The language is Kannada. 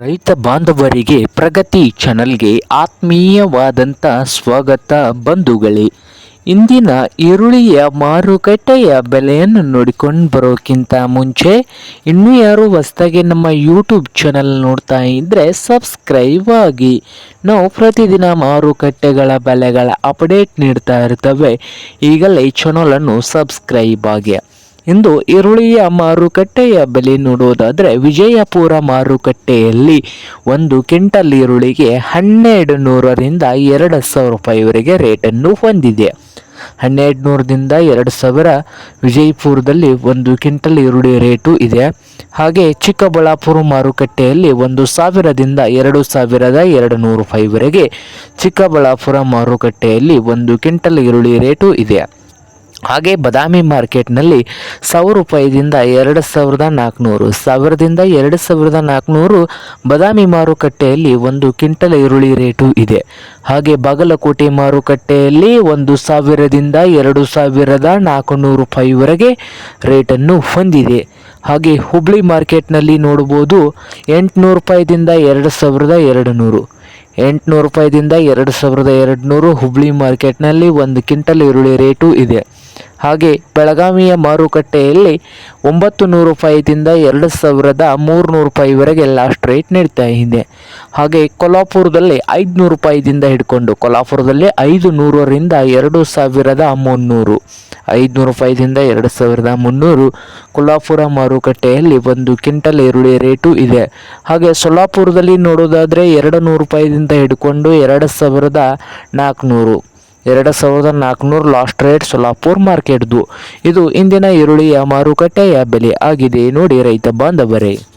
ರೈತ ಬಾಂಧವರಿಗೆ ಪ್ರಗತಿ ಚಾನಲ್ಗೆ ಆತ್ಮೀಯವಾದಂಥ ಸ್ವಾಗತ, ಬಂಧುಗಳೇ. ಇಂದಿನ ಈರುಳ್ಳಿಯ ಮಾರುಕಟ್ಟೆಯ ಬೆಲೆಯನ್ನು ನೋಡಿಕೊಂಡು ಬರೋಕ್ಕಿಂತ ಮುಂಚೆ ಇನ್ನೂ ಯಾರು ಹೊಸ್ದಾಗಿ ನಮ್ಮ ಯೂಟ್ಯೂಬ್ ಚಾನಲ್ ನೋಡ್ತಾ ಇದ್ದರೆ ಸಬ್ಸ್ಕ್ರೈಬ್ ಆಗಿ. ನಾವು ಪ್ರತಿದಿನ ಮಾರುಕಟ್ಟೆಗಳ ಬೆಲೆಗಳ ಅಪ್ಡೇಟ್ ನೀಡ್ತಾ ಇರ್ತವೆ. ಈಗಲೇ ಚಾನಲನ್ನು ಸಬ್ಸ್ಕ್ರೈಬ್ ಆಗಿ. ಇಂದು ಈರುಳ್ಳಿಯ ಮಾರುಕಟ್ಟೆಯ ಬೆಲೆ ನೋಡುವುದಾದರೆ ವಿಜಯಪುರ ಮಾರುಕಟ್ಟೆಯಲ್ಲಿ ಒಂದು ಕ್ವಿಂಟಲ್ ಈರುಳ್ಳಿಗೆ ಹನ್ನೆರಡು ನೂರರಿಂದ ಎರಡು ಸಾವಿರ ರೂಪಾಯಿವರೆಗೆ ರೇಟನ್ನು ಹೊಂದಿದೆ. ಹನ್ನೆರಡು ನೂರದಿಂದ ಎರಡು ಸಾವಿರ ವಿಜಯಪುರದಲ್ಲಿ ಒಂದು ಕ್ವಿಂಟಲ್ ಈರುಳ್ಳಿ ರೇಟು ಇದೆ. ಹಾಗೆ ಚಿಕ್ಕಬಳ್ಳಾಪುರ ಮಾರುಕಟ್ಟೆಯಲ್ಲಿ ಒಂದು ಸಾವಿರದಿಂದ ಎರಡು ಸಾವಿರದ ಎರಡು ನೂರು ರೂಪಾಯಿವರೆಗೆ ಚಿಕ್ಕಬಳ್ಳಾಪುರ ಮಾರುಕಟ್ಟೆಯಲ್ಲಿ ಒಂದು ಕ್ವಿಂಟಲ್ ಈರುಳ್ಳಿ ರೇಟು ಇದೆ. ಹಾಗೆ ಬದಾಮಿ ಮಾರ್ಕೆಟ್ನಲ್ಲಿ ಸಾವಿರ ರೂಪಾಯಿದಿಂದ ಎರಡು ಸಾವಿರದ ನಾಲ್ಕುನೂರು, ಸಾವಿರದಿಂದ ಎರಡು ಸಾವಿರದ ನಾಲ್ಕುನೂರು ಬದಾಮಿ ಮಾರುಕಟ್ಟೆಯಲ್ಲಿ ಒಂದು ಕ್ವಿಂಟಲ್ ಈರುಳ್ಳಿ ರೇಟು ಇದೆ. ಹಾಗೆ ಬಾಗಲಕೋಟೆ ಮಾರುಕಟ್ಟೆಯಲ್ಲಿ ಒಂದು ಸಾವಿರದಿಂದ ಎರಡು ಸಾವಿರದ ನಾಲ್ಕುನೂರು ರೂಪಾಯಿವರೆಗೆ ರೇಟನ್ನು ಹೊಂದಿದೆ. ಹಾಗೆ ಹುಬ್ಳಿ ಮಾರ್ಕೆಟ್ನಲ್ಲಿ ನೋಡ್ಬೋದು ಎಂಟುನೂರು ರೂಪಾಯಿದಿಂದ ಎರಡು ಸಾವಿರದ ಎರಡು ನೂರು ಎಂಟುನೂರು ರೂಪಾಯಿದಿಂದ ಎರಡು ಸಾವಿರದ ಎರಡು ನೂರು ಹುಬ್ಳಿ ಮಾರ್ಕೆಟ್ನಲ್ಲಿ ಒಂದು ಕ್ವಿಂಟಲ್ ಈರುಳ್ಳಿ ರೇಟು ಇದೆ. ಹಾಗೆ ಬೆಳಗಾವಿಯ ಮಾರುಕಟ್ಟೆಯಲ್ಲಿ ಒಂಬತ್ತು ನೂರು ರೂಪಾಯಿದಿಂದ ಎರಡು ಸಾವಿರದ ಮೂರುನೂರು ರೂಪಾಯಿವರೆಗೆ ಲಾಸ್ಟ್ ರೇಟ್ ನೀಡ್ತಾ ಇದೆ. ಹಾಗೆ ಕೊಲ್ಹಾಪುರದಲ್ಲಿ ಐದುನೂರು ರೂಪಾಯಿದಿಂದ ಹಿಡ್ಕೊಂಡು ಕೊಲ್ಹಾಪುರದಲ್ಲಿ ಐದು ನೂರರಿಂದ ಎರಡು ಸಾವಿರದ ಮುನ್ನೂರು. ಐದುನೂರು ರೂಪಾಯಿದಿಂದ ಎರಡು ಸಾವಿರದ ಮುನ್ನೂರು ಕೊಲ್ಹಾಪುರ ಮಾರುಕಟ್ಟೆಯಲ್ಲಿ ಒಂದು ಕ್ವಿಂಟಲ್ ಈರುಳ್ಳಿ ರೇಟು ಇದೆ. ಹಾಗೆ ಸೊಲ್ಲಾಪುರದಲ್ಲಿ ನೋಡೋದಾದರೆ ಎರಡು ನೂರು ರೂಪಾಯಿದಿಂದ ಹಿಡ್ಕೊಂಡು ಎರಡು ಸಾವಿರದ ನಾಲ್ಕುನೂರು. ಎರಡು ಸಾವಿರದ ನಾಲ್ಕುನೂರು ಲಾಸ್ಟ್ ರೇಟ್ ಸೊಲಾಪುರ್ ಮಾರ್ಕೆಟ್ದು. ಇದು ಇಂದಿನ ಈರುಳ್ಳಿಯ ಮಾರುಕಟ್ಟೆಯ ಬೆಲೆ ಆಗಿದೆ. ನೋಡಿ ರೈತ ಬಾಂಧವರೇ.